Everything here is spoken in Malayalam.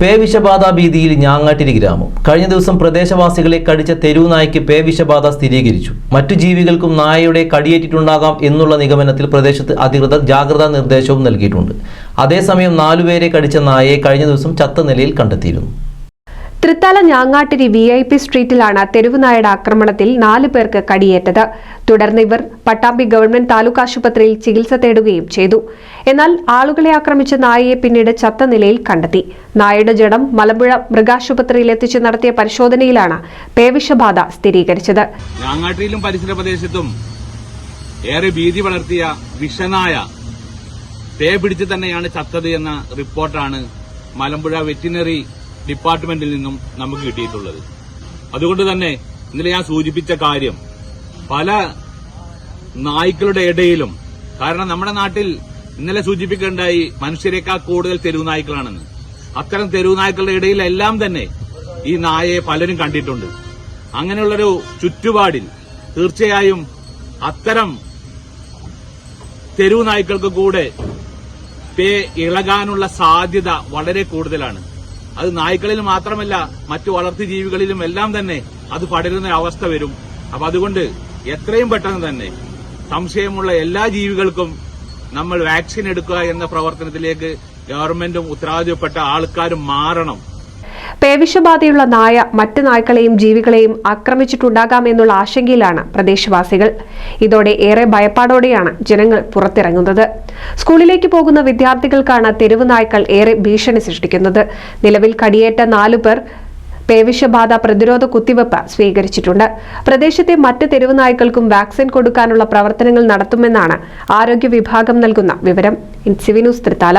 പേവിഷബാധ ഭീതിയിൽ ഞാങ്ങാട്ടിരി ഗ്രാമം. കഴിഞ്ഞ ദിവസം പ്രദേശവാസികളെ കടിച്ച തെരുവു നായ്ക്ക് പേവിഷബാധ സ്ഥിരീകരിച്ചു. മറ്റു ജീവികൾക്കും നായയുടെ കടിയേറ്റിട്ടുണ്ടാകാം എന്നുള്ള നിഗമനത്തിൽ പ്രദേശത്ത് അധികൃതർ ജാഗ്രതാ നിർദ്ദേശവും നൽകിയിട്ടുണ്ട്. അതേസമയം നാലുപേരെ കടിച്ച നായയെ കഴിഞ്ഞ ദിവസം ചത്ത നിലയിൽ കണ്ടെത്തിയിരുന്നു. Thrithala Njangattiri V I P സ്ട്രീറ്റിലാണ് തെരുവുനായയുടെ ആക്രമണത്തിൽ നാല് പേർക്ക് കടിയേറ്റത്. തുടർന്ന് ഇവർ പട്ടാമ്പി ഗവൺമെന്റ് താലൂക്ക് ആശുപത്രിയിൽ ചികിത്സ തേടുകയും ചെയ്തു. എന്നാൽ ആളുകളെ ആക്രമിച്ച നായയെ പിന്നീട് ചത്ത നിലയിൽ കണ്ടെത്തി. നായയുടെ ജഡം മലമ്പുഴ മൃഗാശുപത്രിയിൽ എത്തിച്ച് നടത്തിയ പരിശോധനയിലാണ് പേവിഷബാധ സ്ഥിരീകരിച്ചത്. ഞാങ്ങാട്ടിയിലും പരിസര പ്രദേശത്തും ഏറെ ഭീതി വളർത്തിയ വിഷനായ പേ പിടിച്ച് തന്നെയാണ് ചത്തത് എന്ന റിപ്പോർട്ടാണ് മലമ്പുഴ വെറ്റിനറി ഡിപ്പാർട്ട്മെന്റിൽ നിന്നും നമുക്ക് കിട്ടിയിട്ടുള്ളത്. അതുകൊണ്ട് തന്നെ ഇന്നലെ ഞാൻ സൂചിപ്പിച്ച കാര്യം പല നായ്ക്കളുടെ ഇടയിലും കാരണം നമ്മുടെ നാട്ടിൽ ഇന്നലെ സൂചിപ്പിക്കേണ്ടായി മനുഷ്യരെക്കാൾ കൂടുതൽ തെരുവ് നായ്ക്കളാണെന്ന്. അത്തരം തെരുവ് നായ്ക്കളുടെ ഇടയിലെല്ലാം തന്നെ ഈ നായയെ പലരും കണ്ടിട്ടുണ്ട്. അങ്ങനെയുള്ളൊരു ചുറ്റുപാടിൽ തീർച്ചയായും അത്തരം തെരുവ് നായ്ക്കൾക്ക് കൂടെ പേ ഇളകാനുള്ള സാധ്യത വളരെ കൂടുതലാണ്. അത് നായ്ക്കളിൽ മാത്രമല്ല മറ്റു വളർത്തു ജീവികളിലും എല്ലാം തന്നെ അത് പടരുന്ന അവസ്ഥ വരും. അപ്പൊ അതുകൊണ്ട് എത്രയും പെട്ടെന്ന് തന്നെ സംശയമുള്ള എല്ലാ ജീവികൾക്കും നമ്മൾ വാക്സിൻ എടുക്കുക എന്ന പ്രവർത്തനത്തിലേക്ക് ഗവൺമെന്റും ഉത്തരവാദിത്തപ്പെട്ട ആൾക്കാരും മാറണം. പേവിഷബാധയുള്ള നായ മറ്റ് നായ്ക്കളെയും ജീവികളെയും ആക്രമിച്ചിട്ടുണ്ടാകാമെന്നുള്ള ആശങ്കയിലാണ് പ്രദേശവാസികൾ. ഇതോടെ ഏറെ ഭയപ്പാടോടെയാണ് ജനങ്ങൾ പുറത്തിറങ്ങുന്നത്. സ്കൂളിലേക്ക് പോകുന്ന വിദ്യാർത്ഥികൾക്കാണ് തെരുവ് നായ്ക്കൾ ഏറെ ഭീഷണി സൃഷ്ടിക്കുന്നത്. നിലവിൽ കടിയേറ്റ നാലു പേർ പേവിഷബാധ പ്രതിരോധ കുത്തിവയ്പ് സ്വീകരിച്ചിട്ടുണ്ട്. പ്രദേശത്തെ മറ്റ് തെരുവ് നായ്ക്കൾക്കും വാക്സിൻ കൊടുക്കാനുള്ള പ്രവർത്തനങ്ങൾ നടത്തുമെന്നാണ് ആരോഗ്യ വിഭാഗം നൽകുന്ന വിവരം. തൃത്താല.